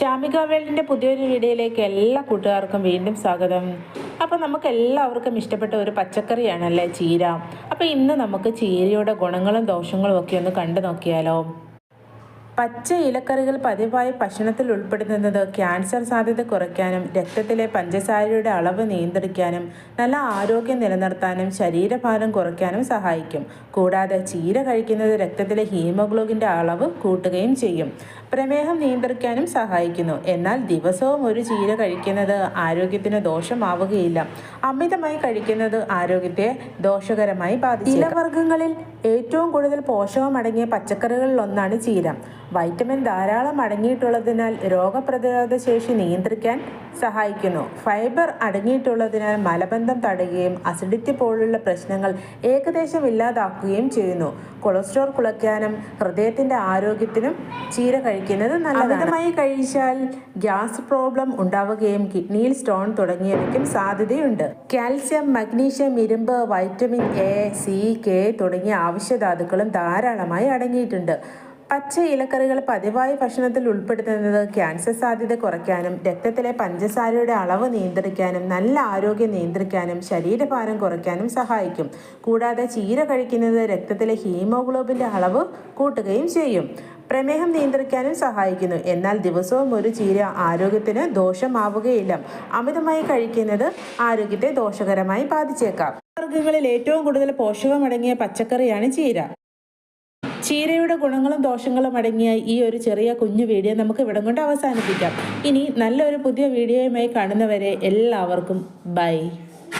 ശാമിക വേൾഡിന്റെ പുതിയൊരു വീഡിയോയിലേക്ക് എല്ലാ കൂട്ടുകാർക്കും വീണ്ടും സ്വാഗതം. അപ്പോൾ നമുക്ക് എല്ലാവർക്കും ഇഷ്ടപ്പെട്ട ഒരു പച്ചക്കറിയാണല്ലേ ചീര? അപ്പോൾ ഇന്ന് നമുക്ക് ചീരയുടെ ഗുണങ്ങളും ദോഷങ്ങളും ഒക്കെ ഒന്ന് കണ്ടു നോക്കിയാലോ? പച്ച ഇലക്കറികൾ പതിവായി ഭക്ഷണത്തിൽ ഉൾപ്പെടുത്തുന്നത് ക്യാൻസർ സാധ്യത കുറയ്ക്കാനും രക്തത്തിലെ പഞ്ചസാരയുടെ അളവ് നിയന്ത്രിക്കാനും നല്ല ആരോഗ്യം നിലനിർത്താനും ശരീരഭാരം കുറയ്ക്കാനും സഹായിക്കും. കൂടാതെ ചീര കഴിക്കുന്നത് രക്തത്തിലെ ഹീമോഗ്ലോബിന്റെ അളവ് കൂട്ടുകയും ചെയ്യും. പ്രമേഹം നിയന്ത്രിക്കാനും സഹായിക്കുന്നു. എന്നാൽ ദിവസവും ഒരു ചീര കഴിക്കുന്നത് ആരോഗ്യത്തിന് ദോഷമാവുകയില്ല. അമിതമായി കഴിക്കുന്നത് ആരോഗ്യത്തെ ദോഷകരമായി ബാധിക്കും ഇലവർഗങ്ങളിൽ ഏറ്റവും കൂടുതൽ പോഷകം അടങ്ങിയ പച്ചക്കറികളിൽ ഒന്നാണ് ചീര. വൈറ്റമിൻ ധാരാളം അടങ്ങിയിട്ടുള്ളതിനാൽ രോഗപ്രതിരോധ ശേഷി നിയന്ത്രിക്കാൻ സഹായിക്കുന്നു. ഫൈബർ അടങ്ങിയിട്ടുള്ളതിനാൽ മലബന്ധം തടയുകയും അസിഡിറ്റി പോലുള്ള പ്രശ്നങ്ങൾ ഏകദേശം ഇല്ലാതാക്കുകയും ചെയ്യുന്നു. കൊളസ്ട്രോൾ കുളയ്ക്കാനും ഹൃദയത്തിന്റെ ആരോഗ്യത്തിനും ചീര കഴിക്കുന്നത് നല്ലതാണ്. അമിതമായി കഴിച്ചാൽ ഗ്യാസ് പ്രോബ്ലം ഉണ്ടാവുകയും കിഡ്നിയിൽ സ്റ്റോൺ തുടങ്ങിയവയ്ക്കും സാധ്യതയുണ്ട്. കാൽസ്യം മഗ്നീഷ്യം ഇരുമ്പ് വൈറ്റമിൻ എ സി കെ തുടങ്ങിയ ആവശ്യധാതുക്കളും ധാരാളമായി അടങ്ങിയിട്ടുണ്ട്. പച്ച ഇലക്കറികൾ പതിവായി ഭക്ഷണത്തിൽ ഉൾപ്പെടുത്തുന്നത് ക്യാൻസർ സാധ്യത കുറയ്ക്കാനും രക്തത്തിലെ പഞ്ചസാരയുടെ അളവ് നിയന്ത്രിക്കാനും നല്ല ആരോഗ്യം നിയന്ത്രിക്കാനും ശരീരഭാരം കുറയ്ക്കാനും സഹായിക്കും. കൂടാതെ ചീര കഴിക്കുന്നത് രക്തത്തിലെ ഹീമോഗ്ലോബിന്റെ അളവ് കൂട്ടുകയും ചെയ്യും. പ്രമേഹം നിയന്ത്രിക്കാനും സഹായിക്കുന്നു. എന്നാൽ ദിവസവും ഒരു ചീര ആരോഗ്യത്തിന് ദോഷമാവുകയില്ല. അമിതമായി കഴിക്കുന്നത് ആരോഗ്യത്തെ ദോഷകരമായി ബാധിച്ചേക്കാം. വർഗങ്ങളിൽ ഏറ്റവും കൂടുതൽ പോഷകമടങ്ങിയ പച്ചക്കറിയാണ് ചീര. ചീരയുടെ ഗുണങ്ങളും ദോഷങ്ങളും അടങ്ങിയ ഈ ഒരു ചെറിയ കുഞ്ഞു വീഡിയോ നമുക്ക് ഇവിടം കൊണ്ട് അവസാനിപ്പിക്കാം. ഇനി നല്ലൊരു പുതിയ വീഡിയോയുമായി കാണുന്നവരെ എല്ലാവർക്കും ബൈ.